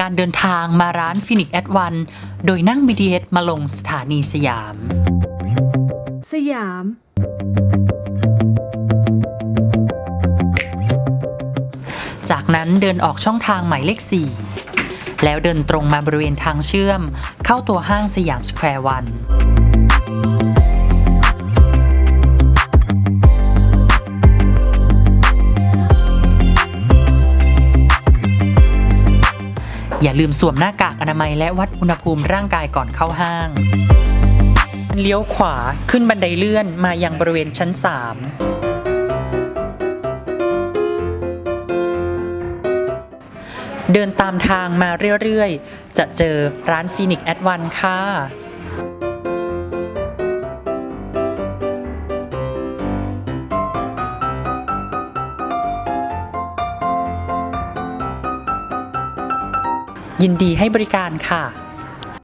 การเดินทางมาร้านฟินิกแอดวันโดยนั่ง BTS มาลงสถานีสยาม สยาม จากนั้นเดินออกช่องทางหมายเลข 4 แล้วเดินตรงมาบริเวณทางเชื่อม เข้าตัวห้างสยามสแควร์วัน อย่าลืมสวมหน้ากากอนามัยและวัดอุณหภูมิร่างกายก่อนเข้าห้างเลี้ยวขวาขึ้นบันไดเลื่อนมายังบริเวณชั้น 3 เดินตามทางมาเรื่อย ๆ จะเจอร้านฟินิกแอดวันค่ะ ยินดีให้บริการค่ะ